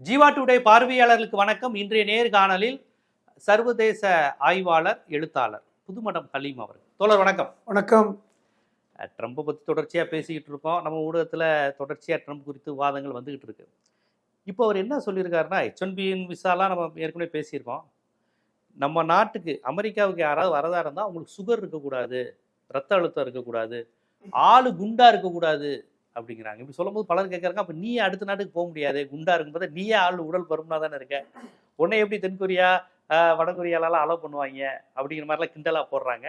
Jeeva today பார்வையாளர்களுக்கு வணக்கம். இன்றைய நேர்காணலில் சர்வதேச ஆய்வாளர் எழுத்தாளர் புதுமடம் ஹலீம் அவர் தோழர் வணக்கம். வணக்கம். அஹ், ட்ரம்பை பற்றி தொடர்ச்சியாக பேசிக்கிட்டு இருக்கோம். நம்ம ஊடகத்தில் தொடர்ச்சியாக ட்ரம்ப் குறித்து வாதங்கள் வந்துக்கிட்டு இருக்கு. இப்போ அவர் என்ன சொல்லியிருக்காருன்னா ஹெச் ஒன் பியின் விசாலாம் நம்ம ஏற்கனவே பேசியிருக்கோம். நம்ம நாட்டுக்கு அமெரிக்காவுக்கு யாராவது வரதா இருந்தால் அவங்களுக்கு சுகர் இருக்கக்கூடாது ரத்த அழுத்தம் இருக்கக்கூடாது ஆளு குண்டா இருக்கக்கூடாது அப்படிங்கிறாங்க. இப்படி சொல்லும்போது பலர் கேட்குறாங்க அப்போ நீ அடுத்த நாட்டுக்கு போக முடியாது குண்டா இருக்கும்போது நீயே ஆள் உடல் பருமனா தானே இருக்க? உன்னை எப்படி தென்கொரியா ஆஹ் வடகொரியாலலாம் அலோவ் பண்ணுவாங்க? அப்படிங்கிற மாதிரிலாம் கிண்டலாக போடுறாங்க.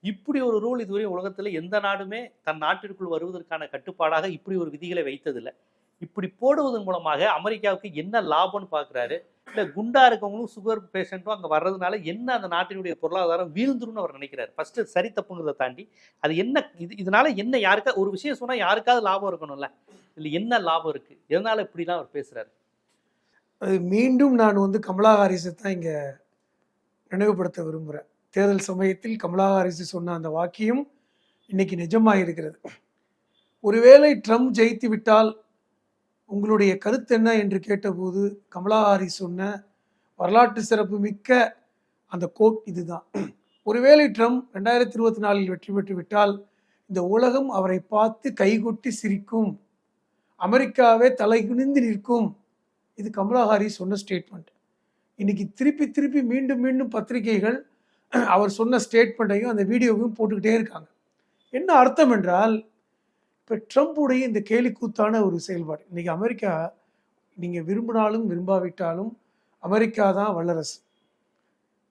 இப்படி ஒரு ரூல் இதுவரையும் உலகத்தில் எந்த நாடுமே தன் நாட்டிற்குள் வருவதற்கான கட்டுப்பாடாக இப்படி ஒரு விதிகளை வைத்ததில்லை. இப்படி போடுவதன் மூலமாக அமெரிக்காவுக்கு என்ன லாபம்னு பார்க்குறாரு? இல்லை குண்டா இருக்கவங்களும் சுகர் பேஷண்ட்டும் அங்கே வர்றதுனால என்ன அந்த நாட்டினுடைய பொருளாதாரம் வீழ்ந்துரும்னு அவர் நினைக்கிறார். ஃபர்ஸ்ட் சரி தப்புங்கிறத தாண்டி அது என்ன இது இதனால என்ன யாருக்கா ஒரு விஷயம் சொன்னால் யாருக்காவது லாபம் இருக்கணும்ல. இதில் என்ன லாபம் இருக்கு? எதனால இப்படிலாம் அவர் பேசுறாரு? அது மீண்டும் நான் வந்து கமலா ஹாரிஸை தான் இங்கே நினைவுபடுத்த விரும்புகிறேன் தேர்தல் சமயத்தில் கமலா ஹாரிஸ் சொன்ன அந்த வாக்கியம் இன்னைக்கு நிஜமாக இருக்கிறது ஒருவேளை ட்ரம்ப் ஜெயித்து விட்டால் உங்களுடைய கருத்து என்ன என்று கேட்டபோது கமலாஹாரி சொன்ன வரலாற்று சிறப்பு மிக்க அந்த கோட் இதுதான். ஒருவேளை ட்ரம்ப் ரெண்டாயிரத்தி இருபத்தி நாலில் வெற்றி பெற்று விட்டால் இந்த உலகம் அவரை பார்த்து கைகொட்டி சிரிக்கும். அமெரிக்காவே தலை குனிந்து நிற்கும். இது கமலா ஹாரிஸ் சொன்ன ஸ்டேட்மெண்ட் இன்னைக்கு திருப்பி திருப்பி மீண்டும் மீண்டும் பத்திரிகைகள் அவர் சொன்ன ஸ்டேட்மெண்ட்டையும் அந்த வீடியோவையும் போட்டுக்கிட்டே இருக்காங்க. என்ன அர்த்தம் என்றால் இப்போ ட்ரம்ப்புடைய இந்த கேலிக்கூத்தான ஒரு செயல்பாடு. இன்றைக்கி அமெரிக்கா நீங்கள் விரும்பினாலும் விரும்பாவிட்டாலும் அமெரிக்கா தான் வல்லரசு.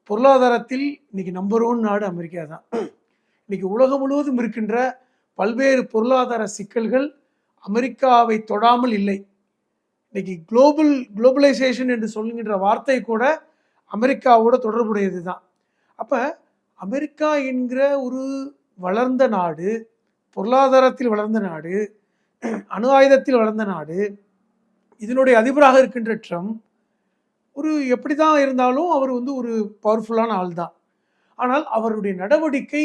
பொருளாதாரத்தில் இன்றைக்கி நம்பர் ஒன் நாடு அமெரிக்கா தான். இன்றைக்கி உலகம் முழுவதும் இருக்கின்ற பல்வேறு பொருளாதார சிக்கல்கள் அமெரிக்காவை தொடாமல் இல்லை. இன்றைக்கி குளோபல் குளோபலைசேஷன் என்று சொல்லுகின்ற வார்த்தை கூட அமெரிக்காவோட தொடர்புடையது தான். அப்போ அமெரிக்கா என்கிற ஒரு வளர்ந்த நாடு பொருளாதாரத்தில் வளர்ந்த நாடு அணு ஆயுதத்தில் வளர்ந்த நாடு இதனுடைய அதிபராக இருக்கின்ற ட்ரம்ப் ஒரு எப்படி தான் இருந்தாலும் அவர் வந்து ஒரு பவர்ஃபுல்லான ஆள் தான் ஆனால் அவருடைய நடவடிக்கை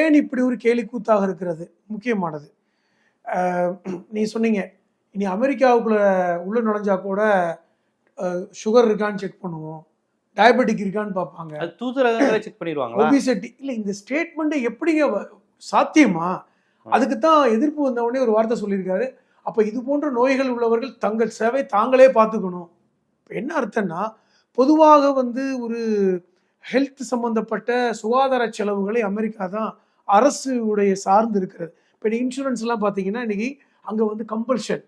ஏன் இப்படி ஒரு கேலிக்கூத்தாக இருக்கிறது? முக்கியமானது. நீ சொன்னீங்க இனி அமெரிக்காவுக்குள்ள உள்ள நுழைஞ்சா கூட சுகர் இருக்கான்னு செக் பண்ணுவோம் டயபெட்டிக் இருக்கான்னு பார்ப்பாங்க. தூதரகங்களை செக் பண்ணிடுவாங்களா? ஒபிசிட்டி இல்லை இந்த ஸ்டேட்மெண்ட்டை எப்படிங்க சாத்தியமா? அதுக்கு தான் எதிர்ப்பு வந்தவொடனே ஒரு வார்த்தை சொல்லியிருக்காரு. அப்போ இது போன்ற நோய்கள் உள்ளவர்கள் தங்கள் சேவை தாங்களே பார்த்துக்கணும். இப்போ என்ன அர்த்தம்னா பொதுவாக வந்து ஒரு ஹெல்த் சம்பந்தப்பட்ட சுகாதார செலவுகளை அமெரிக்கா தான் அரசு உடைய சார்ந்து இருக்கிறது. இப்போ இன்சூரன்ஸ் இன்சூரன்ஸ்லாம் பார்த்தீங்கன்னா இன்றைக்கி அங்கே வந்து கம்பல்ஷன்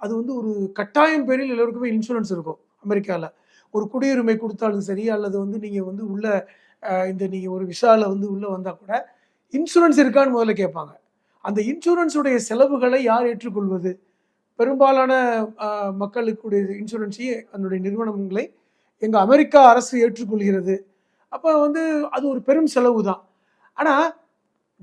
அது வந்து ஒரு கட்டாயம் பேரில் எல்லோருக்குமே இன்சூரன்ஸ் இருக்கும் அமெரிக்காவில் ஒரு குடியுரிமை கொடுத்தாலும் சரி அல்லது வந்து நீங்கள் வந்து உள்ள இந்த நீங்கள் ஒரு விசாவில் வந்து உள்ளே வந்தால் கூட இன்சூரன்ஸ் இருக்கான்னு முதல்ல கேட்பாங்க. அந்த இன்சூரன்ஸுடைய செலவுகளை யார் ஏற்றுக்கொள்வது? பெரும்பாலான மக்களுக்குடைய இன்சூரன்ஸையும் அதனுடைய நிறுவனங்களை எங்கள் அமெரிக்கா அரசு ஏற்றுக்கொள்கிறது. அப்போ வந்து அது ஒரு பெரும் செலவு தான் ஆனால்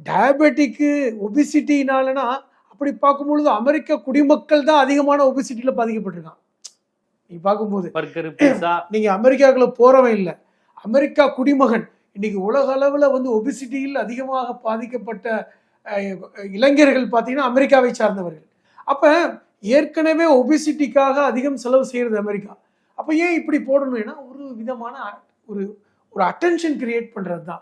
டயபெட்டிக்கு ஒபிசிட்டினாலனா அப்படி பார்க்கும்பொழுது அமெரிக்க குடிமக்கள் தான் அதிகமான ஒபிசிட்டியில் பாதிக்கப்பட்டிருக்கான் நீ பார்க்கும்போது பர்கர் பீஸா நீங்க அமெரிக்காக்குள்ள போறவன் இல்லை. அமெரிக்கா குடிமகன். இன்னைக்கு உலக அளவுல வந்து ஒபிசிட்டியில் அதிகமாக பாதிக்கப்பட்ட இளைஞர்கள் பார்த்தீங்கன்னா அமெரிக்காவை சார்ந்தவர்கள். அப்ப ஏற்கனவே ஒபிசிட்டிக்காக அதிகம் செலவு செய்யறது அமெரிக்கா. அப்ப ஏன் இப்படி போடணும்னா ஒரு விதமான ஒரு ஒரு அட்டென்ஷன் கிரியேட் பண்றது தான்.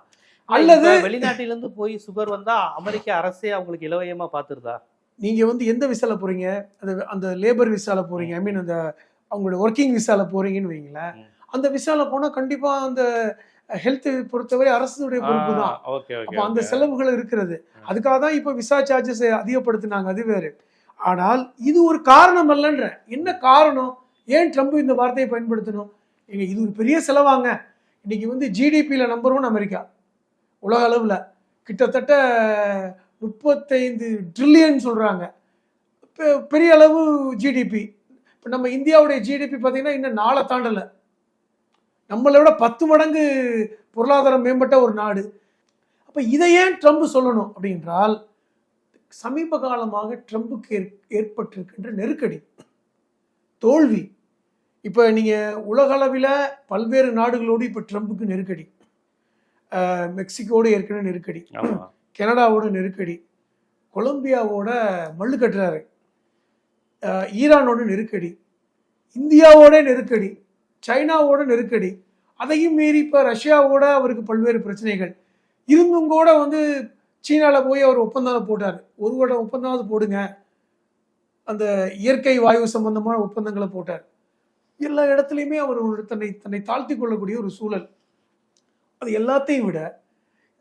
அல்லது அல்லது வெளிநாட்டில இருந்து போய் சுகர் வந்தா அமெரிக்க அரசே அவங்களுக்கு இலவயமா பாத்துருதா? நீங்க வந்து எந்த விசால போறீங்க? அந்த அந்த லேபர் விசால போறீங்க. ஐ மீன் அந்த அவங்களோட ஒர்க்கிங் விசால போறீங்கன்னு வைங்களேன். அந்த விசால போனா கண்டிப்பா அந்த ஹெல்த் பொறுத்தவரை அரசுடைய பொறுப்பு தான் அப்போ அந்த செலவுகள் இருக்கிறது. அதுக்காக தான் இப்போ விசா சார்ஜஸ் அதிகப்படுத்தினாங்க அது வேறு. ஆனால் இது ஒரு காரணம் அல்லன்ற. என்ன காரணம்? ஏன் ட்ரம்ப் இந்த வார்த்தையை பயன்படுத்தணும்? எங்க இது ஒரு பெரிய செலவாங்க. இன்னைக்கு வந்து ஜிடிபியில் நம்பர் ஒன் அமெரிக்கா. உலக அளவில். கிட்டத்தட்ட முப்பத்தைந்து ட்ரில்லியன் சொல்கிறாங்க பெரிய அளவு ஜிடிபி இப்போ நம்ம இந்தியாவுடைய ஜிடிபி பார்த்தீங்கன்னா இன்னும் நாளை தாண்டலை. நம்மளை விட பத்து மடங்கு பொருளாதாரம் மேம்பட்ட ஒரு நாடு. அப்போ இதை ஏன் ட்ரம்ப் சொல்லணும் அப்படின்றால் சமீப காலமாக ட்ரம்புக்கு ஏற்- ஏற்பட்டிருக்கின்ற நெருக்கடி தோல்வி. இப்போ நீங்கள் உலகளவில் பல்வேறு நாடுகளோடு இப்போ ட்ரம்புக்கு நெருக்கடி. மெக்சிகோடு ஏற்கனவே நெருக்கடி. கனடாவோட நெருக்கடி. கொலம்பியாவோட மல்லு கட்டுறாரு. ஈரானோட நெருக்கடி. இந்தியாவோட நெருக்கடி. சைனாவோட நெருக்கடி அதையும் மீறி இப்போ ரஷ்யாவோட அவருக்கு பல்வேறு பிரச்சனைகள். இருந்தும் கூட வந்து சீனாவில் போய் அவர் ஒப்பந்தம் போட்டார். ஒரு வருடம் ஒப்பந்தமாவது போடுங்க. அந்த இயற்கை வாயு சம்பந்தமான ஒப்பந்தங்களை போட்டார். எல்லா இடத்துலையுமே அவர் ஒரு தன்னை தன்னை தாழ்த்தி கொள்ளக்கூடிய ஒரு சூழல். அது எல்லாத்தையும் விட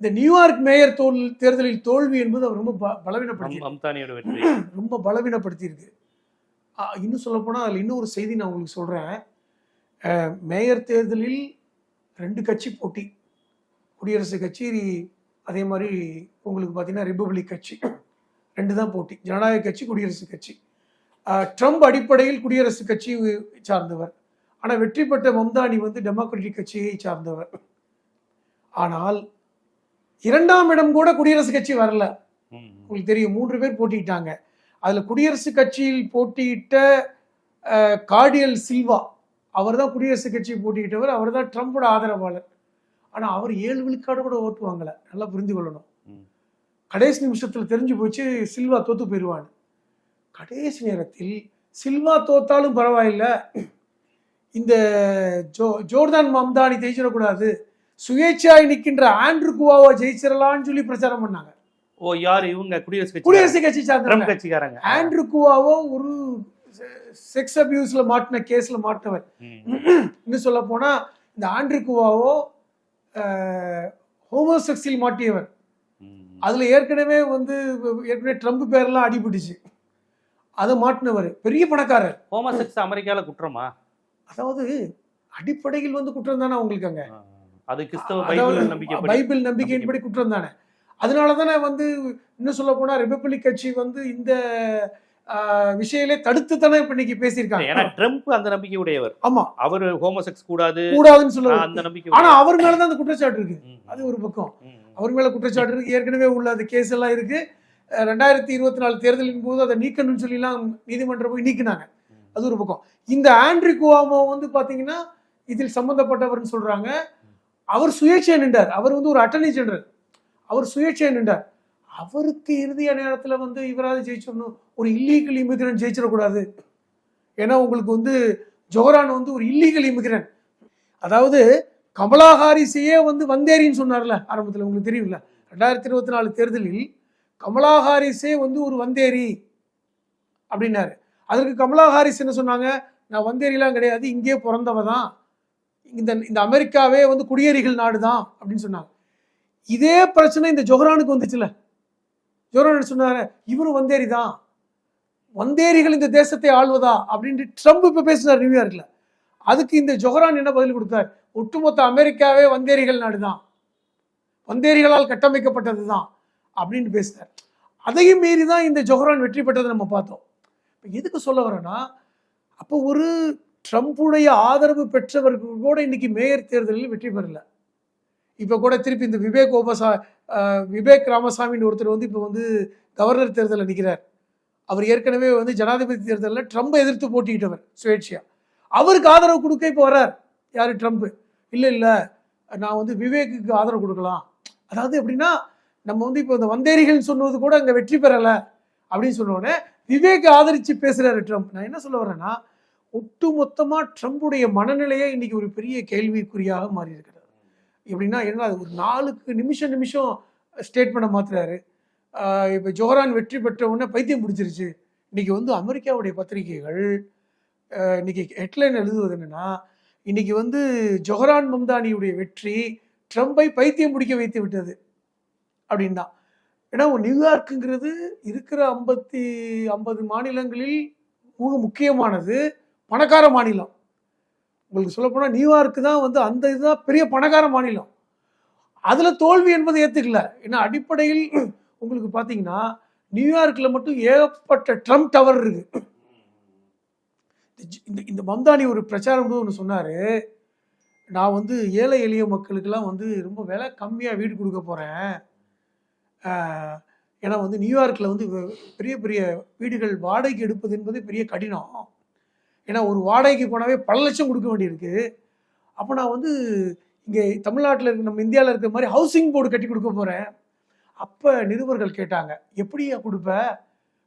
இந்த நியூயார்க் மேயர் தோல் தேர்தலில் தோல்வி என்பது அவர் ரொம்ப பலவீனப்படுத்தி ரொம்ப பலவீனப்படுத்தியிருக்கு. இன்னும் சொல்ல போனால் அதில் இன்னொரு செய்தி நான் உங்களுக்கு சொல்கிறேன் மேயர் தேர்தலில் ரெண்டு கட்சி போட்டி. குடியரசுக் கட்சி அதே மாதிரி உங்களுக்கு பார்த்தீங்கன்னா ரிப்பப்ளிக் கட்சி. ரெண்டு தான் போட்டி. ஜனநாயக கட்சி குடியரசுக் கட்சி. ட்ரம்ப் அடிப்படையில் குடியரசுக் கட்சி சார்ந்தவர். ஆனால் வெற்றி பெற்ற மம்தானி வந்து டெமோக்ராட்டிக் கட்சியை சார்ந்தவர். ஆனால் இரண்டாம் இடம் கூட குடியரசுக் கட்சி வரல. உங்களுக்கு தெரியும் மூன்று பேர் போட்டிட்டாங்க அதில் குடியரசுக் கட்சியில் போட்டியிட்ட கார்டியல் சில்வா. அவர் தான் குடியரசுக் கட்சியை போட்டியிட்டவர் அவர் தான் ட்ரம்போட ஆதரவாளர். ஆனா அவர் ஏழு விழுக்காடு கூட ஓட்டு வாங்கல. நல்லா புரிந்து கொள்ளணும். கடைசி நிமிஷத்துல தெரிஞ்சு போச்சு சில்வா தோத்து போயிடுவான்னு கடைசி நேரத்தில் சில்வா தோத்தாலும் பரவாயில்ல. இந்த ஜோ ஜோர்தான் மம்தானி ஜெயிச்சிடக்கூடாது. சுயேட்சாய் நிற்கின்ற ஆண்ட்ரு குவாவா ஜெயிச்சிடலாம்னு சொல்லி பிரச்சாரம் பண்ணாங்க. ஓ யார் இவங்க? குடியரசு கட்சி குடியரசுக் கட்சி சார்ந்த கட்சிக்காரங்க. ஆண்ட்ரு குவாவோ ஒரு செக்ஸ் அபியூஸ்ல மாட்டின கேஸ்ல மாட்டினவர் இன்னும் சொல்ல போனா இந்த ஆண்ட்ரு குவாவோ ஹோமோசெக்ஸில் மாட்டியவர். அதுல ஏற்கனவே வந்து ஏற்கனவே ட்ரம்ப் பேர்லாம் அடிபட்டுச்சு. அதை மாட்டினவர். பெரிய பணக்காரர். ஹோமோசெக்ஸ் அமெரிக்கால குற்றமா? அதாவது அடிப்படையில் வந்து குற்றம் தானே உங்களுக்கு அங்க. அது கிறிஸ்தவ பைபிள் நம்பிக்கைப்படி. பைபிள் நம்பிக்கையின்படி குற்றம் தானே. அதனால தானே வந்து இன்னும் சொல்ல போனா ரிபப்ளிக் கட்சி வந்து இந்த விஷயத்திலே தடுத்து தானே இப்ப இன்னைக்கு ஏன்னா பேசியிருக்காங்க ட்ரம்ப் அந்த நம்பிக்கை உடையவர். ஆமா. அவர் ஹோமோசெக்ஸ் கூடாது. கூடாதுன்னு சொல்ல அந்த நம்பிக்கை ஆனா. அவர் மேலதான் அந்த குற்றச்சாட்டு இருக்கு. அது ஒரு பக்கம். அவர் மேல குற்றச்சாட்டு இருக்கு. ஏற்கனவே உள்ள அந்த கேஸ் எல்லாம் இருக்கு. ரெண்டாயிரத்தி இருபத்தி நாலு தேர்தலின் போது அதை நீக்கணும்னு சொல்லி எல்லாம் நீதிமன்றம் போய் நீக்கினாங்க. அது ஒரு பக்கம். இந்த ஆண்ட்ரி குவாமோ வந்து பாத்தீங்கன்னா இதில் சம்பந்தப்பட்டவர்னு சொல்றாங்க. அவர் சுயேட்சை நின்றார். அவர் வந்து ஒரு அட்டர்னி ஜெனரல் அவர் சுயேட்சை நின்றார். அவருக்கு இறுதிய நேரத்தில் வந்து இவராது ஜெயிச்சிடணும். ஒரு இல்லீகல் இமிகிரன் ஜெயிச்சிடக்கூடாது. ஏன்னா உங்களுக்கு வந்து ஜோரான் வந்து ஒரு இல்லீகல் இமிகிரன் அதாவது கமலா ஹாரிஸையே வந்து வந்தேரின்னு சொன்னார்ல ஆரம்பத்தில். உங்களுக்கு தெரியும்ல. ரெண்டாயிரத்தி இருபத்தி நாலு தேர்தலில் கமலா ஹாரிஸே வந்து ஒரு வந்தேரி அப்படின்னாரு. அதற்கு கமலா ஹாரிஸ் என்ன சொன்னாங்க? நான் வந்தேரிலாம் கிடையாது இங்கே பிறந்தவ தான். இந்த இந்த அமெரிக்காவே வந்து குடியேறிகள் நாடு தான் அப்படின்னு சொன்னாங்க. இதே பிரச்சனை இந்த ஜொஹரானுக்கு வந்துச்சுல்ல ஜொஹரான் சொன்னார் சொன்னாரு இவரும் வந்தேரி தான் வந்தேரிகள் இந்த தேசத்தை ஆள்வதா? அப்படின்ட்டு ட்ரம்ப் இப்போ பேசினார் நியூயார்க்கில் அதுக்கு இந்த ஜொஹரான் என்ன பதில் கொடுத்தார்? ஒட்டுமொத்த அமெரிக்காவே வந்தேரிகள் நாடு தான் வந்தேரிகளால் கட்டமைக்கப்பட்டது தான் அப்படின்னு பேசினார். அதையும் மீறி தான் இந்த ஜொஹரான் வெற்றி பெற்றதை நம்ம பார்த்தோம். இப்போ எதுக்கு சொல்ல வரேன்னா அப்போ ஒரு ட்ரம்ப்புடைய ஆதரவு பெற்றவர்கள் கூட இன்னைக்கு மேயர் தேர்தலில் வெற்றி பெறலை. இப்போ கூட திருப்பி இந்த விவேக் ஓபசா விவேக் ராமசாமின்னு ஒருத்தர் வந்து இப்போ வந்து கவர்னர் தேர்தலில் நிற்கிறார் அவர் ஏற்கனவே வந்து ஜனாதிபதி தேர்தலில் ட்ரம்ப்பை எதிர்த்து போட்டிக்கிட்டவர் சுயேட்சையா. அவருக்கு ஆதரவு கொடுக்க இப்போ வர்றார். யார்? ட்ரம்ப்பு இல்லை இல்லை. நான் வந்து விவேக்குக்கு ஆதரவு கொடுக்கலாம். அதாவது எப்படின்னா நம்ம வந்து இப்போ இந்த வந்தேரிகள் சொன்னது கூட அங்கே வெற்றி பெறலை அப்படின்னு சொன்னோடனே விவேக் ஆதரித்து பேசுகிறாரு ட்ரம்ப். நான் என்ன சொல்ல வரேன்னா ஒட்டு மொத்தமாக ட்ரம்புடைய மனநிலையே இன்னைக்கு ஒரு பெரிய கேள்விக்குறியாக மாறி இருக்கிறது எப்படின்னா என்ன அது ஒரு நாளுக்கு நிமிஷம் நிமிஷம் ஸ்டேட்மெண்ட்டை மாற்றுறாரு இப்போ ஜோஹரான் வெற்றி பெற்ற உடனே பைத்தியம் பிடிச்சிருச்சு. இன்றைக்கி வந்து அமெரிக்காவுடைய பத்திரிகைகள் இன்றைக்கி இன்னைக்கு ஹெட்லைன் எழுதுவது என்னென்னா இன்றைக்கி வந்து ஜொஹரான் மம்தானியுடைய வெற்றி ட்ரம்பை பைத்தியம் பிடிக்க வைத்து விட்டது அப்படின்னா. ஏன்னா நியூயார்க்குங்கிறது இருக்கிற ஐம்பத்தி ஐம்பது மாநிலங்களில் மிக முக்கியமானது பணக்கார மாநிலம். உங்களுக்கு சொல்லப்போனால் நியூயார்க்கு தான் வந்து அந்த இதுதான் பெரிய பணக்கார மாநிலம். அதில் தோல்வி என்பதை ஏற்றுக்கல ஏன்னா அடிப்படையில் உங்களுக்கு பார்த்தீங்கன்னா நியூயார்க்கில் மட்டும் ஏகப்பட்ட ட்ரம்ப் டவர் இருக்கு. இந்த இந்த மம்தானி ஒரு பிரச்சாரம் போது ஒன்று சொன்னார். நான் வந்து ஏழை எளிய மக்களுக்கெல்லாம் வந்து ரொம்ப விலை கம்மியாக வீடு கொடுக்க போகிறேன் ஏன்னா வந்து நியூயார்க்கில் வந்து பெரிய பெரிய வீடுகள் வாடகைக்கு எடுப்பது என்பது பெரிய கடினம். ஏன்னா ஒரு வாடகைக்கு போனாவே பல லட்சம் கொடுக்க வேண்டியிருக்கு. அப்போ நான் வந்து இங்கே தமிழ்நாட்டில் இருக்க நம்ம இந்தியாவில் இருக்கிற மாதிரி ஹவுசிங் போர்டு கட்டி கொடுக்க போகிறேன் அப்போ நிருபர்கள் கேட்டாங்க எப்படியா கொடுப்ப?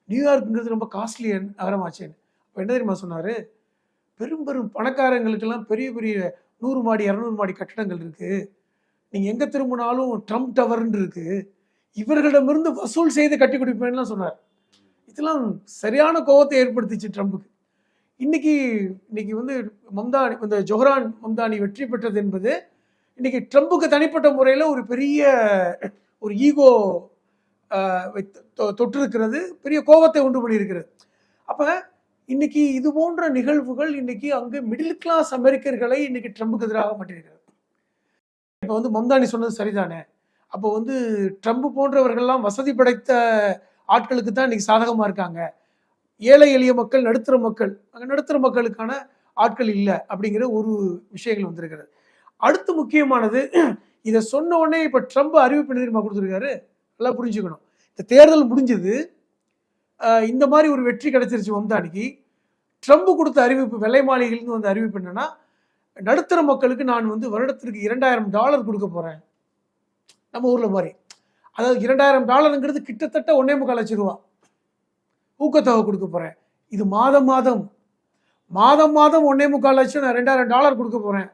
நியூயார்க்குங்கிறது ரொம்ப காஸ்ட்லி நகரமாச்சேன்னு. அப்போ என்ன தெரியுமா சொன்னார்? பெரும் பெரும் பணக்காரங்களுக்கெல்லாம் பெரிய பெரிய நூறு மாடி இரநூறு மாடி கட்டடங்கள் இருக்குது நீங்கள் எங்கே திரும்பினாலும் ட்ரம்ப் டவர்ன்னு இருக்குது இவர்களிடமிருந்து வசூல் செய்து கட்டி கொடுப்பேன்லாம் சொன்னார். இதெல்லாம் சரியான கோபத்தை ஏற்படுத்திச்சு ட்ரம்புக்கு இன்னைக்கு இன்னைக்கு வந்து மம்தானி இந்த ஜொஹரான் மம்தானி வெற்றி பெற்றது என்பது இன்னைக்கு ட்ரம்புக்கு தனிப்பட்ட முறையில் ஒரு பெரிய ஒரு ஈகோ தொற்றிருக்கிறது பெரிய கோபத்தை உண்டு பண்ணியிருக்கிறது. அப்போ இன்னைக்கு இது போன்ற நிகழ்வுகள் இன்னைக்கு அங்கு மிடில் கிளாஸ் அமெரிக்கர்களை இன்னைக்கு ட்ரம்புக்கு எதிராக மாட்டிருக்கிறது இப்போ வந்து மம்தானி சொன்னது சரிதானே? அப்போ வந்து ட்ரம்ப் போன்றவர்கள்லாம் வசதி படைத்த ஆட்களுக்கு தான் இன்னைக்கு சாதகமாக இருக்காங்க. ஏழை எளிய மக்கள் நடுத்தர மக்கள். அங்கே நடுத்தர மக்களுக்கான ஆட்கள் இல்லை அப்படிங்கிற ஒரு விஷயங்கள் வந்திருக்கிறது. அடுத்து முக்கியமானது இதை சொன்ன உடனே இப்போ ட்ரம்ப் அறிவிப்பு என்ன தெரியுமா கொடுத்துருக்காரு? நல்லா புரிஞ்சுக்கணும். இந்த தேர்தல் முடிஞ்சது. இந்த மாதிரி ஒரு வெற்றி கிடைச்சிருச்சு மம்தானிக்கு ட்ரம்ப் கொடுத்த அறிவிப்பு வெள்ளை மாளிகையிலிருந்து வந்த அறிவிப்பு என்னன்னா நடுத்தர மக்களுக்கு நான் வந்து வருடத்திற்கு இரண்டாயிரம் டாலர் கொடுக்க போகிறேன் நம்ம ஊரில் மாதிரி. அதாவது இரண்டாயிரம் டாலருங்கிறது கிட்டத்தட்ட ஒன்னே முக்கால் லட்சம் ரூபா. ஊக்கத்தொகை கொடுக்க போகிறேன் இது மாதம் மாதம். மாதம் மாதம் ஒன்னே முக்கால் லட்சம் நான் ரெண்டாயிரம் டாலர் கொடுக்க போகிறேன்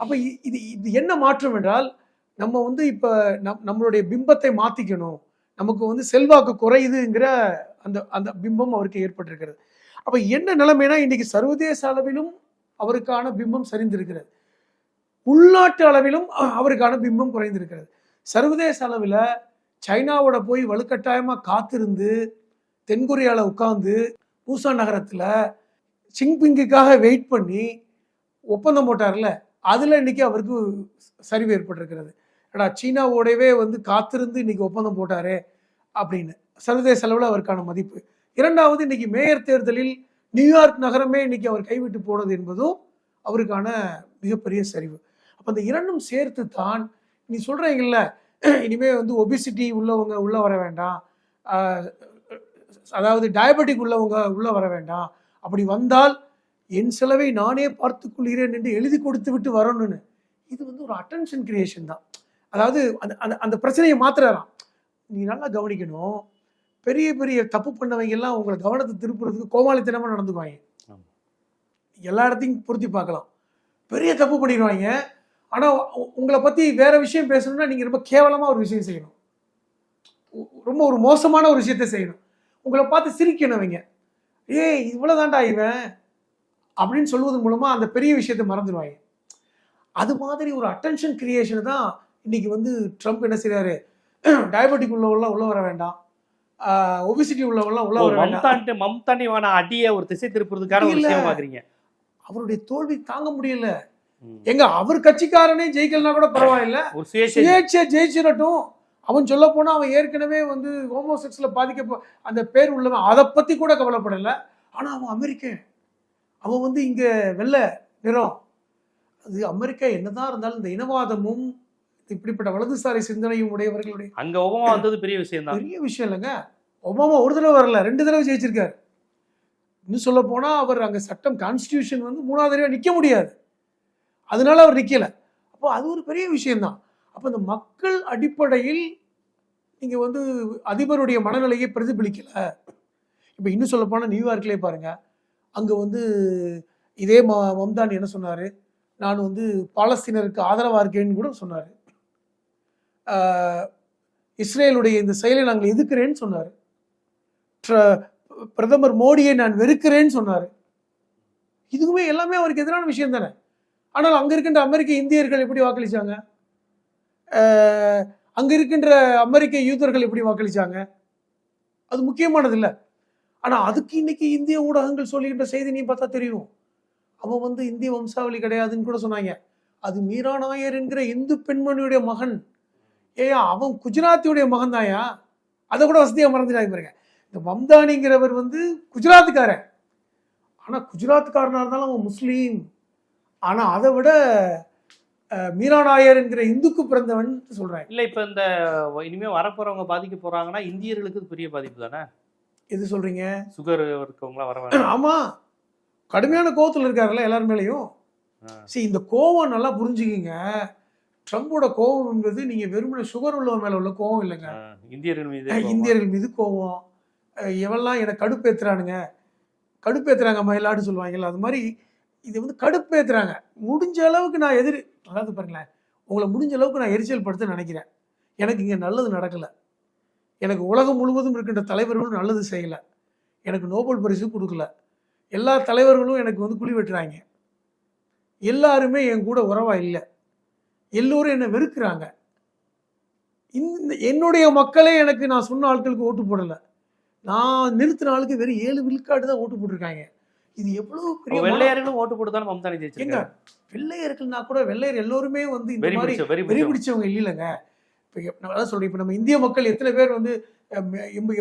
அப்போ இ- இது இது என்ன மாற்றம் என்றால் நம்ம வந்து இப்போ நம் நம்மளுடைய பிம்பத்தை மாற்றிக்கணும் நமக்கு வந்து செல்வாக்கு குறையுதுங்கிற அந்த அந்த பிம்பம் அவருக்கு ஏற்பட்டிருக்கிறது. அப்போ என்ன நிலைமைனா இன்னைக்கு சர்வதேச அளவிலும் அவருக்கான பிம்பம் சரிந்திருக்கிறது. உள்நாட்டு அளவிலும் அவருக்கான பிம்பம் குறைந்திருக்கிறது. சர்வதேச அளவில் சைனாவோட போய் வலுக்கட்டாயமாக காத்திருந்து தென்கொரியாவில் உட்காந்து பூசா நகரத்தில் சிங்பிங்குக்காக வெயிட் பண்ணி ஒப்பந்தம் போட்டார்ல அதில் இன்னைக்கு அவருக்கு சரிவு ஏற்பட்டிருக்கிறது. ஏடா சீனாவோடவே வந்து காத்திருந்து இன்னைக்கு ஒப்பந்தம் போட்டாரே அப்படின்னு. சர்வதேச அளவில் அவருக்கான மதிப்பு. இரண்டாவது இன்றைக்கி மேயர் தேர்தலில் நியூயார்க் நகரமே இன்னைக்கு அவர் கைவிட்டு போனது என்பதும் அவருக்கான மிகப்பெரிய சரிவு. அப்போ அந்த இரண்டும் சேர்த்து தான் நீ சொல்றீங்கல்ல இனிமேல் வந்து ஒபிசிட்டி உள்ளவங்க உள்ளே வர வேண்டாம். அதாவது டயபெட்டிக் உள்ளவங்க உள்ள வர வேண்டாம். அப்படி வந்தால் என் செலவை நானே பார்த்துக் கொள்கிறேன் என்று எழுதி கொடுத்து விட்டு வரணும்னு. இது வந்து ஒரு அட்டென்ஷன் கிரியேஷன் தான். அதாவது அந்த அந்த அந்த பிரச்சனையை மாத்துறாராம். நீ நல்லா கவனிக்கணும். பெரிய பெரிய தப்பு பண்ணவங்க எல்லாம் உங்களை கவனத்தை திருப்புறதுக்கு கோமாளித்தனமா நடந்துக்குவாங்க. எல்லா இடத்தையும் பொருத்தி பார்க்கலாம். பெரிய தப்பு பண்ணிடுவாங்க. ஆனா உ- உங்களை பத்தி வேற விஷயம் பேசணும்னா நீங்க ரொம்ப கேவலமா ஒரு விஷயம் செய்யணும். ரொம்ப ஒரு மோசமான ஒரு விஷயத்தை செய்யணும். உங்களை பார்த்து சிரிக்கணும் அவங்க ஏய் இவ்வளவுதான்டா இவன்? அப்படின்னு சொல்வதன் மூலமா அந்த பெரிய விஷயத்தை மறந்துடுவாங்க. அது மாதிரி ஒரு அட்டென்ஷன் கிரியேஷன் தான் இன்னைக்கு வந்து ட்ரம்ப் என்ன செய்றாரு? டயபெட்டிக் உள்ளவங்களாம் உள்ள வர வேண்டாம். ஒபிசிட்டி உள்ளவங்களாம் உள்ள வர வேண்டாம். வேணா அடிய ஒரு திசை திருப்புறதுக்கான ஒரு. விஷயம் அவருடைய தோல்வி தாங்க முடியல. எங்க அவர் கட்சிக்காரனே ஜெயிக்கலனா கூட பரவாயில்ல. சுயேட்சை ஜெயிச்சிடட்டும். அவன் சொல்ல போனா அவன் ஏற்கனவே வந்து ஹோமோசெக்ஸ்ல பாதிக்க அந்த பேர் உள்ளவன். அதை பத்தி கூட கவலைப்படல. ஆனா அவன் அமெரிக்கன். அவன் வந்து இங்க வெள்ளை நிறம். அது அமெரிக்கா என்னதான் இருந்தாலும் இந்த இனவாதமும் இப்படிப்பட்ட வலதுசாரி சிந்தனையும் உடையவர்களுடைய அங்க ஒபாமா வந்தது பெரிய விஷயம் தான் பெரிய விஷயம் இல்லைங்க. ஒபாமா ஒரு தடவை வரல ரெண்டு தடவை ஜெயிச்சிருக்காரு. இன்னும் சொல்ல போனா அவர் அங்க சட்டம் கான்ஸ்டியூஷன் வந்து மூணாவது தடவை நிக்க முடியாது. அதனால அவர் நிக்கல. அப்போ அது ஒரு பெரிய விஷயம்தான். அப்போ இந்த மக்கள் அடிப்படையில் நீங்கள் வந்து அதிபருடைய மனநிலையை பிரதிபலிக்கல. இப்போ இன்னும் சொல்லப்போனால் நியூயார்க்கிலே பாருங்கள் பாருங்க வந்து இதே ம மம்தான் என்ன சொன்னார்? நான் வந்து பாலஸ்தீனருக்கு ஆதரவாக இருக்கேன்னு கூட சொன்னார். இஸ்ரேலுடைய இந்த செயலை நாங்கள் எதிர்க்கிறேன்னு சொன்னார். பிரதமர் மோடியை நான் வெறுக்கிறேன்னு சொன்னார். இதுக்குமே எல்லாமே அவருக்கு எதிரான விஷயம் தானே. ஆனால் அங்கே இருக்கின்ற அமெரிக்க இந்தியர்கள் எப்படி வாக்களிச்சாங்க? அங்கே இருக்கின்ற அமெரிக்க யூதர்கள் எப்படி வாக்களிச்சாங்க? அது முக்கியமானது இல்லை ஆனால் அதுக்கு இன்னைக்கு இந்திய ஊடகங்கள் சொல்லுகின்ற செய்தி நீ பார்த்தா தெரியும். அவன் வந்து இந்திய வம்சாவளி கிடையாதுன்னு கூட சொன்னாங்க. அது மீரா நாயர் என்கிற இந்து பெண்மணியுடைய மகன். ஏயா அவன் குஜராத்தியுடைய மகன் தாயா அதை கூட வசதியாக மறந்துட்டாங்க பாருங்க. இந்த மம்தானிங்கிறவர் வந்து குஜராத்துக்காரன். ஆனால் குஜராத்துக்காரனா இருந்தாலும் அவன் முஸ்லீம். ஆனால் அதை விட மீரா நாயர் என்கிற இந்துக்கு பிறந்தவன் சொல்றாங்க இல்ல இப்ப இந்த இனிமே வரப்போறவங்க பாதிக்க போறாங்கன்னா இந்தியர்களுக்கு பெரிய பாதிப்பு தானே? எது சொல்றீங்க? சுகர் இருக்கவங்களாம் வர ஆமா. கடுமையான கோவத்துல இருக்காருல்ல எல்லார் மேலயும். சரி இந்த கோவம் நல்லா புரிஞ்சுக்கிங்க. ட்ரம்போட கோவம் என்பது நீங்க வெறுமனே சுகர் உள்ளவன் மேல உள்ள கோவம் இல்லைங்க. இந்தியர்கள் மீது? இந்தியர்கள் மீது கோவம். எவெல்லாம் என்னை கடுப்பேத்துறானுங்க. கடுப்பேத்துறாங்க மயிலாடு சொல்லுவாங்கல்ல அது மாதிரி இது வந்து கடுப்பேற்றுறாங்க முடிஞ்ச அளவுக்கு நான் எதிர் அதாவது பாருங்களேன் உங்களை முடிஞ்ச அளவுக்கு நான் எரிச்சல் படுத்த நினைக்கிறேன். எனக்கு இங்கே நல்லது நடக்கலை. எனக்கு உலகம் முழுவதும் இருக்கின்ற தலைவர்களும் நல்லது செய்யலை. எனக்கு நோபல் பரிசு கொடுக்கல. எல்லா தலைவர்களும் எனக்கு வந்து குழி வெட்டுறாங்க. எல்லாருமே என் கூட உறவா இல்லை. எல்லோரும் என்னை வெறுக்கிறாங்க. இந்த என்னுடைய மக்களே எனக்கு நான் சொன்ன ஆட்களுக்கு ஓட்டு போடலை. நான் நிறுத்தின ஆளுக்கு வெறும் ஏழு விழுக்காடு தான் ஓட்டு போட்டிருக்காங்க. இது எவ்வளவு பெரிய வெள்ளையர்களும் ஓட்டு போட்டு தான் மம்தா எங்க ஜெயிச்சிருக்காங்க வெள்ளையர்கள்னா கூட வெள்ளையர் எல்லோருமே வந்து இந்த மாதிரி வெறி வெறி பிடிச்ச பிடிச்சவங்க இல்லைங்க. இப்போ நான் அதான் சொல்றேன் இப்போ நம்ம இந்திய மக்கள் எத்தனை பேர் வந்து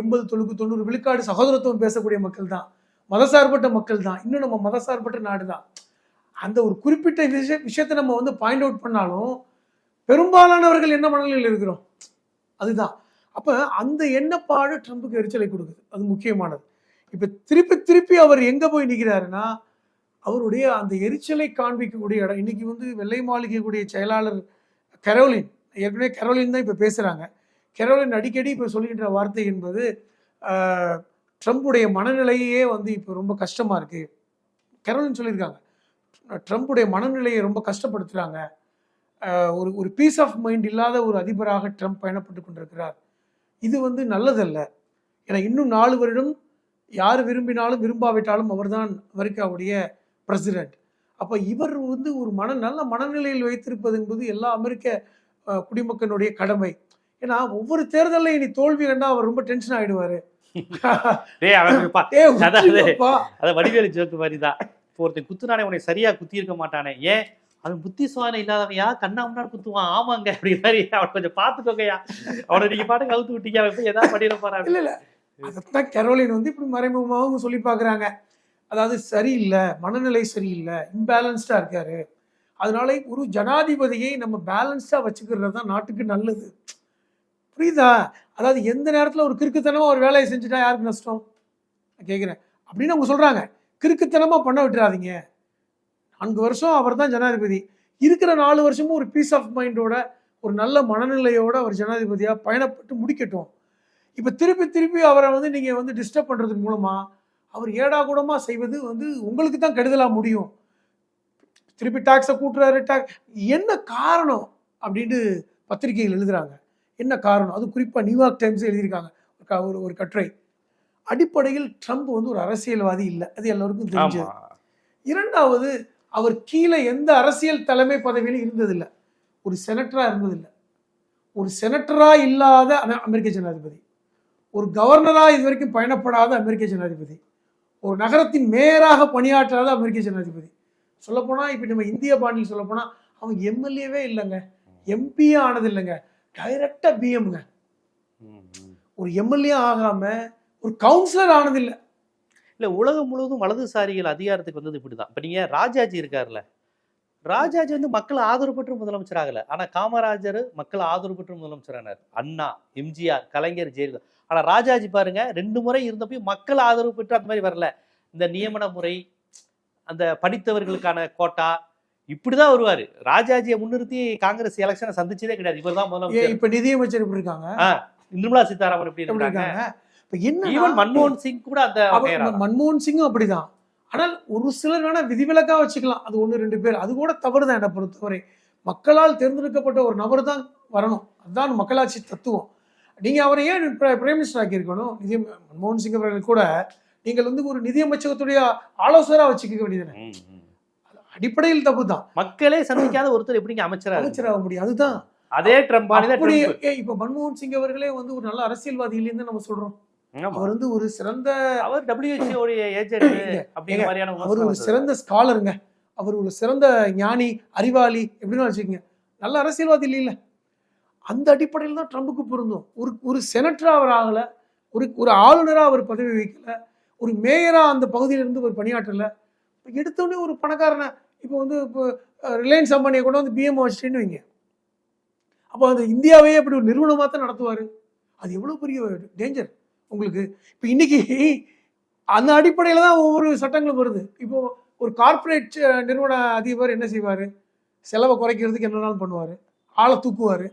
எண்பது தொண்ணூறு தொண்ணூறு விழுக்காடு சகோதரத்துவம் பேசக்கூடிய மக்கள் தான். மதசார்பற்ற மக்கள் தான். இன்னும் நம்ம மதசார்பற்ற நாடு தான். அந்த ஒரு குறிப்பிட்ட விஷய விஷயத்தை நம்ம வந்து பாயிண்ட் அவுட் பண்ணாலும் பெரும்பாலானவர்கள் என்ன மனநிலையில் இருக்கிறோம்? அதுதான். அப்ப அந்த எண்ணப்பாடு ட்ரம்புக்கு எரிச்சலை கொடுக்குது. அது முக்கியமானது. இப்ப திருப்பி திருப்பி அவர் எங்க போய் நிற்கிறாருன்னா அவருடைய அந்த எரிச்சலை காண்பிக்கக்கூடிய இடம். இன்னைக்கு வந்து வெள்ளை மாளிகைக்குடைய செயலாளர் கரோலின் ஏற்கனவே கரோலின் தான் இப்போ பேசுகிறாங்க கரோலின் அடிக்கடி இப்போ சொல்கின்ற வார்த்தை என்பது ட்ரம்ப்புடைய ட்ரம்புடைய மனநிலையே வந்து இப்போ ரொம்ப கஷ்டமாக இருக்குது கரோலின் சொல்லியிருக்காங்க. ட்ரம்புடைய மனநிலையை ரொம்ப கஷ்டப்படுத்துகிறாங்க ஒரு ஒரு பீஸ் ஆஃப் மைண்ட் இல்லாத ஒரு அதிபராக ட்ரம்ப் பயணப்பட்டு கொண்டிருக்கிறார். இது வந்து நல்லதல்ல. ஏன்னா இன்னும் நாலு வருடம் யார் விரும்பினாலும் விரும்பாவிட்டாலும் அவர்தான் அமெரிக்காவுடைய பிரசிடென்ட் அப்போ இவர் வந்து ஒரு மன நல்ல மனநிலையில் வைத்திருப்பது என்பது எல்லா அமெரிக்க குடிமக்களுடைய கடமை. ஏன்னா ஒவ்வொரு தேர்தலில் இனி தோல்வி கண்டா அவர் ரொம்ப டென்ஷன். அத. வடிவேலு ஜோக்கு மாதிரி தான் ஒருத்தன் குத்துனானே உன்னை சரியா குத்தி இருக்க மாட்டானே. ஏன்? அவன் புத்தி சுவாதம் இல்லாதவையா? கண்ணா முன்னாடி குத்துவான். ஆமாங்க அப்படி மாதிரி. அவன் கொஞ்சம் பார்த்துக்கோங்கயா அவனை நீங்க பாட்டுக்கு அவுத்து விட்டீங்க. அவன் போய் ஏதாவது பண்ணிட போறான். இல்ல இல்ல. அதைத்தான் கெரோலின் வந்து இப்படி மறைமுகமாகவும் சொல்லி பார்க்குறாங்க. அதாவது சரியில்லை மனநிலை சரியில்லை இம்பேலன்ஸ்டாக இருக்காரு. அதனால ஒரு ஜனாதிபதியை நம்ம பேலன்ஸ்டாக வச்சுக்கிறது தான் நாட்டுக்கு நல்லது. புரியுதா? அதாவது எந்த நேரத்தில் ஒரு கிறுக்குத்தனமாக ஒரு வேலையை செஞ்சுட்டா யாருக்கு நஷ்டம்? நான் கேட்குறேன் அப்படின்னு அவங்க சொல்கிறாங்க கிறுக்குத்தனமாக பண்ண விட்டுறாதீங்க. நான்கு வருஷம் அவர் தான் ஜனாதிபதி. இருக்கிற நாலு வருஷமும் ஒரு பீஸ் ஆஃப் மைண்டோட ஒரு நல்ல மனநிலையோட அவர் ஜனாதிபதியாக பயணப்பட்டு முடிக்கட்டும். இப்போ திருப்பி திருப்பி அவரை வந்து நீங்கள் வந்து டிஸ்டர்ப் பண்ணுறது மூலமா அவர் ஏடா கூடமா செய்வது வந்து உங்களுக்கு தான் கெடுதலாக முடியும். திருப்பி டாக்ஸை கூட்டுறாரு டாக் என்ன காரணம் அப்படின்ட்டு பத்திரிகைகள் எழுதுறாங்க. என்ன காரணம்? அது குறிப்பாக நியூயார்க் டைம்ஸ் எழுதியிருக்காங்க. ஒரு ஒரு கட்டுரை. அடிப்படையில் ட்ரம்ப் வந்து ஒரு அரசியல்வாதி இல்லை. அது எல்லாருக்கும் தெரிஞ்சது. இரண்டாவது அவர் கீழே எந்த அரசியல் தலைமை பதவியிலும் இருந்ததில்லை. ஒரு செனட்டரா இருந்ததில்லை. ஒரு செனட்டரா இல்லாத அமெ- அமெரிக்க ஜனாதிபதி. ஒரு கவர்னராக இது வரைக்கும் பயணப்படாத அமெரிக்க ஜனாதிபதி. ஒரு நகரத்தின் மேயராக பணியாற்றாத அமெரிக்க ஜனாதிபதி. சொல்லப்போனால் இப்போ நம்ம இந்திய பாணியில் சொல்லப்போனால் அவன் எம்எல்ஏவே இல்லைங்க. எம்பியே ஆனது இல்லைங்க டைரக்டாக பிஎம்ங்க ஒரு எம்எல்ஏ ஆகாமல் ஒரு கவுன்சிலர் ஆனதில்லை. இல்லை உலகம் முழுவதும் வலதுசாரிகள் அதிகாரத்துக்கு வந்தது இப்படி தான் இப்போ நீங்கள் ராஜாஜி இருக்காருல்ல. ராஜாஜி வந்து மக்கள் ஆதரவு பெற்று முதலமைச்சர் ஆகலை. ஆனால் காமராஜர் மக்கள் ஆதரவு பெற்று முதலமைச்சர் ஆனார். அண்ணா எம்ஜிஆர் கலைஞர் ஜெயலலிதா. ஆனா ராஜாஜி பாருங்க ரெண்டு முறை இருந்தப்பயும் மக்கள் ஆதரவு பெற்று அந்த மாதிரி வரல. இந்த நியமன முறை அந்த படித்தவர்களுக்கான கோட்டா இப்படிதான் வருவாரு. ராஜாஜியை முன்னிறுத்தி காங்கிரஸ் எலெக்ஷனை சந்திச்சதே கிடையாது. இவர்தான் ஏன் முதலமைச்சர். இப்ப நிதியமைச்சர் எப்படி இருக்காங்க? நிர்மலா சீதாராமன் எப்படி இருக்காங்க. இப்ப என்ன ஈவன் மன்மோகன் சிங் கூட அந்த மன்மோகன் சிங்கும் அப்படிதான். ஆனால் ஒரு சிலர் வேணா விதிவிலக்கா வச்சுக்கலாம். அது ஒன்று ரெண்டு பேர். அது கூட தவறு தான் என்னை பொறுத்தவரை. மக்களால் தேர்ந்தெடுக்கப்பட்ட ஒரு நபர் தான் வரணும். அதுதான் மக்களாட்சி தத்துவம். நீங்க அவரை ஏன் பிர- பிரைம் மினிஸ்டர் ஆக்கியிருக்கணும்? நிதி மன்மோகன் சிங் அவர்கள் கூட நீங்கள் வந்து ஒரு நிதியமைச்சகத்துடைய ஆலோசகரா வச்சுக்க வேண்டியது. அடிப்படையில் தப்பு தான் மக்களே சந்திக்காத ஒருத்தர் எப்படிங்க அமைச்சரா? அமைச்சராக முடியும். அதுதான். அதே ட்ரம்ப். இப்ப மன்மோகன் சிங் அவர்களே வந்து ஒரு நல்ல அரசியல்வாதி இல்லைன்னு நம்ம சொல்றோம். அவர் வந்து ஒரு சிறந்த அவர் ஏஜென்ட் இல்ல, அப்படிங்கிற மாதிரியான அவர் ஒரு சிறந்த ஸ்காலருங்க அவர் ஒரு சிறந்த ஞானி அறிவாளி எப்படின்னு வச்சுக்கோங்க. நல்ல அரசியல்வாதி இல்லைல்ல? அந்த அடிப்படையில் தான் ட்ரம்புக்கு பொருந்தும். ஒரு ஒரு செனட்டராக அவர் ஆகலை ஒரு ஒரு ஆளுநராக அவர் பதவி வைக்கல ஒரு மேயராக அந்த பகுதியிலிருந்து ஒரு பணியாற்றலை. இப்போ எடுத்தோடனே ஒரு பணக்காரனை இப்போ வந்து இப்போ ரிலையன்ஸ் அம்பானியை கொண்டு வந்து பிஎம் வச்சுட்டேன்னு வைங்க. அப்போ அந்த இந்தியாவையே அப்படி ஒரு நிறுவனமாக தான் நடத்துவார். அது எவ்வளோ பெரிய டேஞ்சர் உங்களுக்கு இப்போ இன்னைக்கு அந்த அடிப்படையில் தான் ஒவ்வொரு சட்டங்களும் வருது. இப்போ ஒரு கார்ப்பரேட் நிறுவன அதிபர் என்ன செய்வார்? செலவை குறைக்கிறதுக்கு என்னனாலும் பண்ணுவார்? ஆளை தூக்குவார்.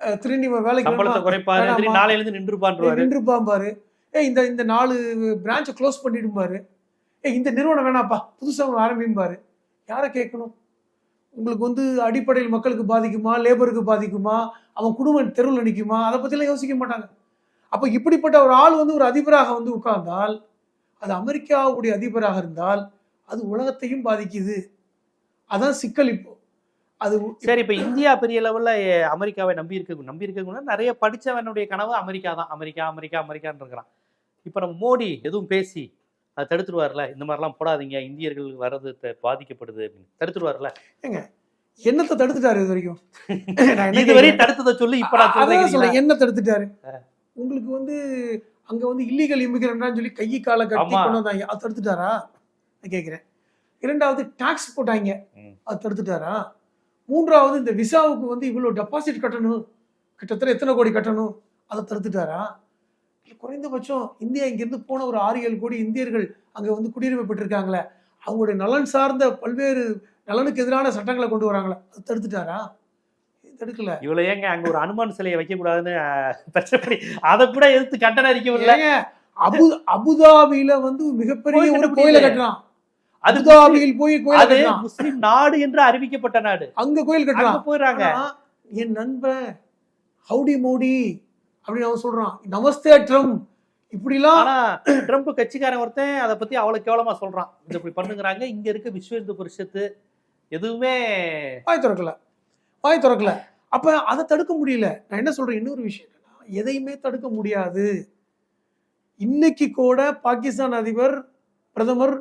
திரும்பி வேலைக்கு சம்பளத்தை? குறைப்பாரு. நாளையில இருந்து நின்றுப்பான்றாரு நின்று பாம்பாரு ஏ இந்த இந்த நாலு பிரான்ச்சை க்ளோஸ் பண்ணிடும்பாரு. ஏ இந்த நிறுவனம் வேணாப்பா. புதுசாக ஒன்று ஆரம்பிப்பாரு யாரை கேட்கணும்? உங்களுக்கு வந்து அடிப்படையில் மக்களுக்கு பாதிக்குமா? லேபருக்கு பாதிக்குமா? அவன் குடும்பம் தெருவில் நிற்குமா? அதை பற்றிலாம் யோசிக்க மாட்டாங்க. அப்போ இப்படிப்பட்ட ஒரு ஆள் வந்து ஒரு அதிபராக வந்து உட்கார்ந்தால் அது அமெரிக்காவுடைய அதிபராக இருந்தால் அது உலகத்தையும் பாதிக்குது. அதான் சிக்கல் இப்போ. அது சரி இப்ப இந்தியா பெரிய லெவல்ல அமெரிக்காவை நம்பி இருக்க. நம்பி இருக்க நிறைய படிச்சவனுடைய கனவு அமெரிக்கா தான். அமெரிக்கா அமெரிக்கா அமெரிக்கான்னு இருக்கிறான். இப்ப நம்ம மோடி எதுவும் பேசி அதை தடுத்துருவார்ல? இந்த மாதிரிலாம் போடாதீங்க. இந்தியர்கள் வர்றது பாதிக்கப்படுது அப்படின்னு. தடுத்துருவார்ல? என்னத்தை தடுத்துட்டாரு இது வரைக்கும்? இதுவரை? தடுத்ததை சொல்லி இப்ப நான் சொல்றேன். என்ன தடுத்துட்டாரு? உங்களுக்கு வந்து அங்க வந்து இல்லீகல் இமிகிரண்டான்னு சொல்லி கை காலை கட்டி. கொண்டு வந்தாங்க. அது தடுத்துட்டாரா? நான் கேட்கிறேன் இரண்டாவது டாக்ஸ் போட்டாங்க. அது தடுத்துட்டாரா? மூன்றாவது இந்த விசாவுக்கு வந்து இவ்வளவு டெபாசிட் கட்டணும். கிட்டத்தட்ட எத்தனை கோடி கட்டணும்? அதை தடுத்துட்டாரா? குறைந்தபட்சம் இந்தியா இங்கிருந்து போன ஒரு ஆறு ஏழு கோடி இந்தியர்கள் அங்க வந்து குடியுரிமை பெற்றிருக்காங்களே அவங்களுடைய நலன் சார்ந்த பல்வேறு நலனுக்கு எதிரான சட்டங்களை கொண்டு வராங்களே அது தடுத்துட்டாரா? தடுக்கல? இவ்வளவு ஏங்க அங்க ஒரு அனுமான் சிலையை வைக்க கூடாதுன்னு அதை கூட எதிர்த்து கண்டன அறிக்கவில்லை அபு அபுதாபியில வந்து மிகப்பெரிய ஒரு கோயிலை முடியல. அது அபுதாபியில் போய் கோயில் அது முஸ்லிம் நாடு என்று அறிவிக்கப்பட்ட நாடு. அங்க கோயில் கட்டுறான். போயிடுறாங்க. என் நண்பன் ஹவுடி மோடி அப்படின்னு அவன் சொல்றான். நமஸ்தே ட்ரம்ப் இப்படிலாம் ஆனா ட்ரம்ப் கட்சிக்காரன் ஒருத்தன் அதை பத்தி அவ்வளவு கேவலமா சொல்றான். இது இப்படி பண்ணுங்கிறாங்க. இங்க இருக்க விஸ்வ இந்து பரிஷத்து எதுவுமே வாய் திறக்கல. வாய் திறக்கல. அப்ப அதை தடுக்க முடியல. நான் என்ன சொல்றேன்? இன்னொரு விஷயம் என்னன்னா எதையுமே தடுக்க முடியாது. இன்னைக்கு கூட பாகிஸ்தான் அதிபர் பிரதமர்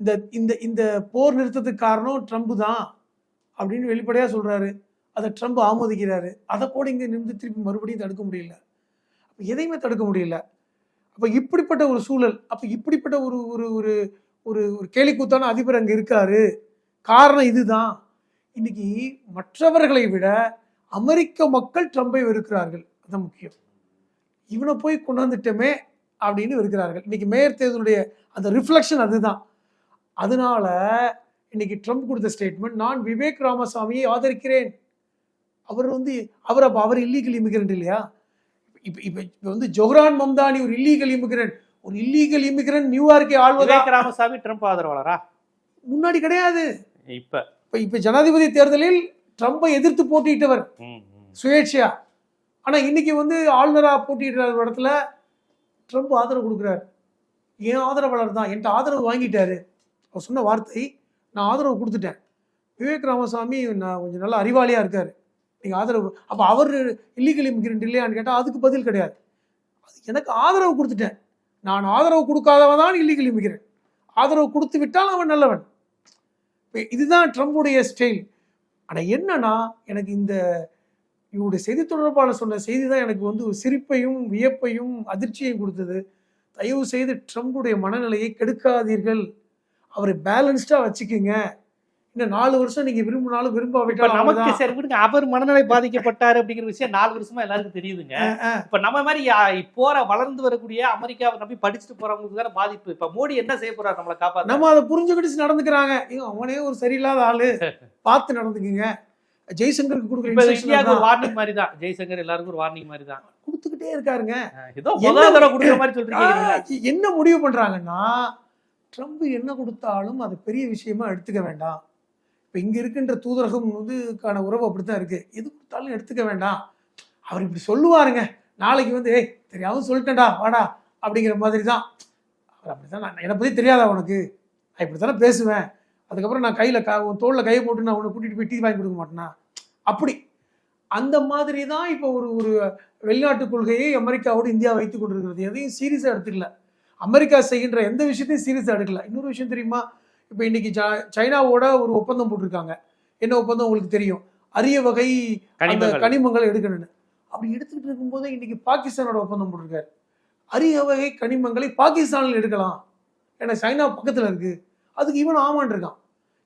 இந்த இந்த இந்த போர் நிறுத்தத்துக்கு காரணம் ட்ரம்ப் தான் அப்படின்னு வெளிப்படையாக சொல்கிறாரு அதை ட்ரம்ப் ஆமோதிக்கிறாரு. அதை கூட இங்கே நின்று திருப்பி மறுபடியும் தடுக்க முடியல. அப்போ எதையுமே தடுக்க முடியல. அப்போ இப்படிப்பட்ட ஒரு சூழல் அப்போ இப்படிப்பட்ட ஒரு ஒரு ஒரு ஒரு ஒரு கேலிக்கூத்தான அதிபர் அங்கே இருக்காரு. காரணம் இதுதான். இன்னைக்கு மற்றவர்களை விட அமெரிக்க மக்கள் ட்ரம்பை வெறுக்கிறார்கள். அதுதான் முக்கியம். இவனை போய் கொண்டாந்துட்டோமே அப்படின்னு வெறுக்கிறார்கள். இன்னைக்கு மேயர் தேர்தலுடைய அந்த ரிஃப்ளெக்ஷன் அதுதான். அதனால இன்னைக்கு ட்ரம்ப் கொடுத்த ஸ்டேட்மெண்ட் நான் விவேக் ராமசாமியை ஆதரிக்கிறேன். அவர் வந்து அவர் அப்ப அவர் இல்லீகல் இமிகிரண்ட் இல்லையா? இப்ப இப்ப இப்ப வந்து ஜொஹ்ரான் மம்தானி ஒரு இல்லீகல் இமிகிரண்ட் ஒரு இல்லீகல் இமிகிரண்ட் நியூயார்க்கை ஆள்வதா? ராமசாமி ட்ரம்ப் ஆதரவாளரா? முன்னாடி கிடையாது. இப்ப. இப்ப இப்ப ஜனாதிபதி தேர்தலில் ட்ரம்பை எதிர்த்து போட்டியிட்டவர். சுயேட்சையா. ஆனா இன்னைக்கு வந்து ஆளுநரா போட்டியிடுற இடத்துல ட்ரம்ப் ஆதரவு கொடுக்குறாரு. என் ஆதரவாளர் தான்? என்கிட்ட ஆதரவு வாங்கிட்டாரு. அவர் சொன்ன வார்த்தை நான் ஆதரவு கொடுத்துட்டேன். விவேக் ராமசாமி நான் கொஞ்சம் நல்ல அறிவாளியாக இருக்கார். நீங்கள் ஆதரவு அப்போ அவர் இல்லீகல் இமிகிரண்ட் இல்லையான்னு கேட்டால் அதுக்கு பதில் கிடையாது. அது எனக்கு ஆதரவு கொடுத்துட்டேன். நான் ஆதரவு கொடுக்காதவன் தான் இல்லீகல் இமிகிரண்ட் ஆதரவு கொடுத்து விட்டால் அவன் நல்லவன். இதுதான் ட்ரம்புடைய ஸ்டைல் ஆனால் என்னன்னா எனக்கு இந்த இவருடைய செய்தி தொடர்பாளர் சொன்ன செய்தி தான் எனக்கு வந்து ஒரு சிரிப்பையும் வியப்பையும் அதிர்ச்சியையும் கொடுத்தது. தயவு செய்து ட்ரம்புடைய மனநிலையை கெடுக்காதீர்கள். அவரை பேலன்ஸ்டா வச்சுக்கோங்க. இன்னும் நாலு வருஷம் நீங்க விரும்பினாலும் விரும்பாவிட்டாலும் நமக்கு. சரி விடுங்க. அவர் மனநிலை பாதிக்கப்பட்டாரு அப்படிங்கிற விஷயம் நாலு வருஷமா எல்லாருக்கும் தெரியுதுங்க. இப்ப நம்ம மாதிரி போற வளர்ந்து வரக்கூடிய அமெரிக்காவை நம்பி படிச்சுட்டு போறவங்களுக்கு தானே பாதிப்பு. இப்ப மோடி என்ன செய்ய போறாரு நம்மளை காப்பாத்த? நம்ம அதை புரிஞ்சுக்கிட்டு நடந்துக்கிறாங்க. அவனே ஒரு சரியில்லாத ஆளு. பார்த்து நடந்துக்குங்க. ஜெய்சங்கருக்கு கொடுக்குற இந்தியாவுக்கு ஒரு. வார்னிங் மாதிரி தான் ஜெய்சங்கர் எல்லாருக்கும் ஒரு வார்னிங் மாதிரி தான் கொடுத்துக்கிட்டே இருக்காருங்க. ஏதோ முதல் தடவை கொடுக்குற மாதிரி சொல்றீங்க என்ன முடிவு பண்றாங்கன்னா ட்ரம்ப் என்ன கொடுத்தாலும் அது பெரிய விஷயமா எடுத்துக்க வேண்டாம். இப்போ இங்கே இருக்கின்ற தூதரகம் இதுக்கான உறவு அப்படி தான் இருக்குது எது கொடுத்தாலும் எடுத்துக்க வேண்டாம். அவர் இப்படி சொல்லுவாருங்க. நாளைக்கு வந்து ஏய் தெரியாமல் சொல்லிட்டேன்டா வாடா அப்படிங்கிற மாதிரி தான் அவர் அப்படித்தான் நான் என்னை பற்றி தெரியாதா உனக்கு? நான் இப்படித்தானே பேசுவேன். அதுக்கப்புறம் நான் கையில் க உன் தோளில் கையை போட்டு நான் உன்னை கூட்டிகிட்டு போய் டீ வாங்கி கொடுக்க மாட்டேனா? அப்படி. அந்த மாதிரி தான் இப்போ ஒரு ஒரு வெளிநாட்டு கொள்கையை அமெரிக்காவோடு இந்தியா வைத்து கொண்டிருக்கிறது. எதையும் சீரியஸாக எடுத்துக்கல. அமெரிக்கா செய்கின்ற எந்த விஷயத்தையும் சீரியஸாக எடுக்கல. இன்னொரு விஷயம் தெரியுமா? இப்போ இன்னைக்கு ச- சைனாவோட ஒரு ஒப்பந்தம் போட்டிருக்காங்க. என்ன ஒப்பந்தம் உங்களுக்கு தெரியும்? அரிய வகை அந்த கனிமங்கள். எடுக்கணும்னு. அப்படி எடுத்துக்கிட்டு இருக்கும்போது இன்னைக்கு பாகிஸ்தானோட ஒப்பந்தம் போட்டிருக்காரு. அரிய வகை கனிமங்களை பாகிஸ்தானில் எடுக்கலாம். ஏன்னா சைனா பக்கத்தில் இருக்கு. அதுக்கு இவன் ஆமான் இருக்கான்.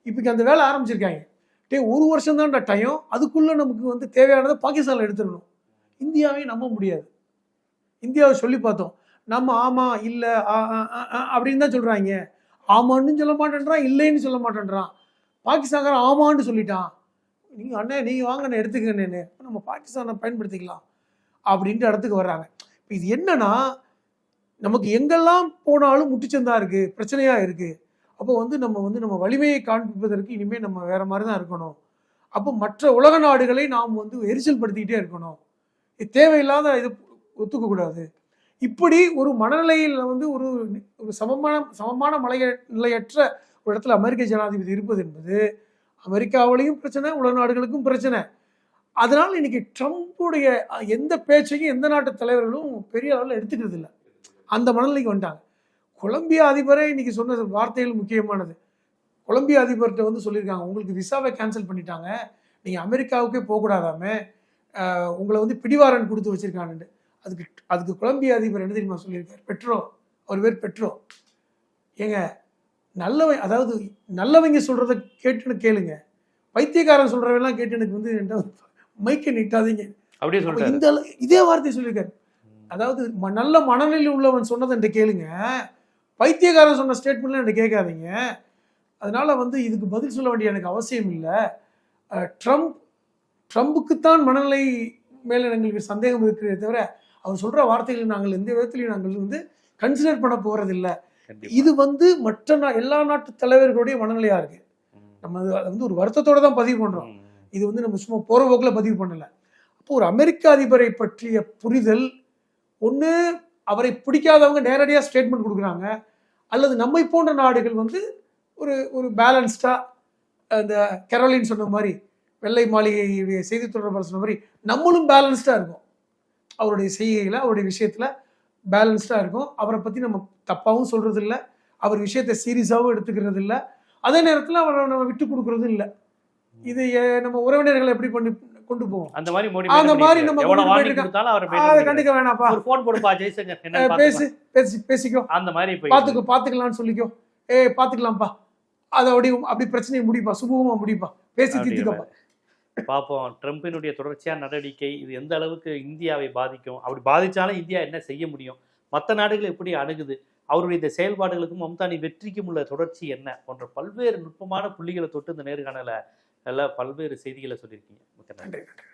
இப்போக்கு அந்த வேலை ஆரம்பிச்சிருக்காங்க. டே ஒரு வருஷம் தான்டா டைம் அதுக்குள்ள நமக்கு வந்து தேவையானதை பாகிஸ்தானில் எடுத்துடணும். இந்தியாவையும் நம்ப முடியாது. இந்தியாவை சொல்லி பார்த்தோம். நம்ம ஆமா இல்லை ஆ, ஆ, ஆ, ஆ, அப்படின்னு தான் சொல்கிறாங்க ஆமான்னு சொல்ல மாட்டேன்றான் இல்லைன்னு சொல்ல மாட்டேன்றான். பாகிஸ்தான்காரன் ஆமான்னு சொல்லிட்டான். நீங்க அண்ணே நீங்க வாங்க நான் எடுத்துக்கங்கன்னு நம்ம பாகிஸ்தானை பயன்படுத்திக்கலாம் அப்படின்ட்டு இடத்துக்கு வர்றாங்க. இப்போ இது என்னன்னா நமக்கு எங்கெல்லாம் போனாலும் முட்டுச்சந்தா இருக்கு பிரச்சனையா இருக்கு. அப்போ வந்து நம்ம வந்து நம்ம வலிமையை காண்பிப்பதற்கு இனிமேல் நம்ம வேற மாதிரி தான் இருக்கணும். அப்போ மற்ற உலக நாடுகளை நாம் வந்து எரிச்சல் படுத்திக்கிட்டே இருக்கணும். இது தேவையில்லாத இது ஒத்துக்க கூடாது இப்படி ஒரு மனநிலையில் வந்து ஒரு ஒரு சமமான சமமான மலைய நிலையற்ற ஒரு இடத்துல அமெரிக்க ஜனாதிபதி இருப்பது என்பது அமெரிக்காவிலையும் பிரச்சனை உலக நாடுகளுக்கும் பிரச்சனை. அதனால் இன்னைக்கு ட்ரம்ப்புடைய எந்த பேச்சையும் எந்த நாட்டு தலைவர்களும் பெரிய அளவில் எடுத்துக்கிறது இல்லை. அந்த மனநிலைக்கு வந்துட்டாங்க. கொலம்பியா அதிபரே இன்னைக்கு சொன்ன வார்த்தைகள் முக்கியமானது. கொலம்பியா அதிபர்கிட்ட வந்து சொல்லியிருக்காங்க உங்களுக்கு விசாவை கேன்சல் பண்ணிட்டாங்க. நீங்கள் அமெரிக்காவுக்கே போகக்கூடாதாமே? உங்களை வந்து பிடிவாரன் கொடுத்து வச்சிருக்கானுட்டு அதுக்கு அதுக்கு கொலம்பியா அதிபர் என்ன தெரியுமா சொல்லியிருக்காரு? பெட்ரோ அவர் பேர் பெட்ரோ. ஏங்க நல்லவன் அதாவது நல்லவங்க சொல்கிறத கேட்டுன்னு கேளுங்க. பைத்தியக்காரன் சொல்கிறவெல்லாம் கேட்டு எனக்கு வந்து வந்து மைக்கை நீட்டாதீங்க. அப்படியே அப்ப சொல்றாரு இந்த இதே வார்த்தை சொல்லியிருக்காரு. அதாவது நல்ல மனநிலை உள்ளவன் சொன்னதை என்கிட்ட கேளுங்க. பைத்தியக்காரன் சொன்ன ஸ்டேட்மெண்ட்லாம் என்கிட்ட கேட்காதீங்க. அதனால வந்து இதுக்கு பதில் சொல்ல வேண்டிய எனக்கு அவசியம் இல்லை. ட்ரம்ப் ட்ரம்புக்குத்தான் மனநிலை மேலே எங்களுக்கு சந்தேகம் இருக்கிறதே தவிர அவர் சொல்ற வார்த்தைகளை நாங்கள் எந்த விதத்திலையும் நாங்கள் வந்து கன்சிடர் பண்ண போறதில்லை. இது வந்து மற்ற நா- எல்லா நாட்டு தலைவர்களுடைய மனநிலையா இருக்கு. நம்ம அது- வந்து ஒரு வருத்தத்தோட தான் பதிவு பண்றோம். இது வந்து நம்ம சும்மா போற போக்கில் பதிவு பண்ணல அப்போ ஒரு அமெரிக்க அதிபரை பற்றிய புரிதல் ஒன்று அவரை பிடிக்காதவங்க நேரடியாக ஸ்டேட்மெண்ட் கொடுக்குறாங்க அல்லது நம்மை போன்ற நாடுகள் வந்து ஒரு ஒரு பேலன்ஸ்டா அந்த கெரோலின் சொன்ன மாதிரி வெள்ளை மாளிகையுடைய செய்தி தொடர்பாளர் சொன்ன மாதிரி நம்மளும் பேலன்ஸ்டா இருக்கும் அவருடைய செய்கையில் அவருடைய விஷயத்துல பேலன்ஸ்டா இருக்கும். அவரை பத்தி நம்ம தப்பாவும் சொல்றது இல்ல அவர் விஷயத்தை சீரியஸாகவும் எடுத்துக்கிறது இல்ல அதே நேரத்தில் அவரை நம்ம விட்டு கொடுக்கறதும் இல்லை. இது நம்ம உறவினர்களை எப்படி பண்ணி கொண்டு போவோம்? அந்த மாதிரி மோடி அந்த மாதிரி. நம்ம அதை. கண்டிக்க வேணாப்பா ஒரு போன் போடுப்பா ஜெய்சங்கர். பேசு. பேசி பேசிக்கோ. அந்த மாதிரி போய் பாத்துக்கோ பாத்துக்கலாம்னு சொல்லிக்கோ. ஏய் பாத்துக்கலாம்ப்பா. அதை அப்படி அப்படி பிரச்சனையை முடிப்பா. சுமூகமா முடிப்பா. பேசி தீர்த்துக்கப்பா. பார்ப்போம் ட்ரம்பினுடைய தொடர்ச்சியான நடவடிக்கை இது எந்த அளவுக்கு இந்தியாவை பாதிக்கும்? அப்படி பாதித்தாலும் இந்தியா என்ன செய்ய முடியும்? மற்ற நாடுகள் எப்படி அணுகுது? அவருடைய இந்த செயல்பாடுகளுக்கும் மம்தானி வெற்றிக்கும் உள்ள தொடர்ச்சி என்ன? போன்ற பல்வேறு நுட்பமான புள்ளிகளை தொட்டு இந்த நேர்காணல நல்ல பல்வேறு செய்திகளை சொல்லியிருக்கீங்க. மிக்க நன்றி நன்றி.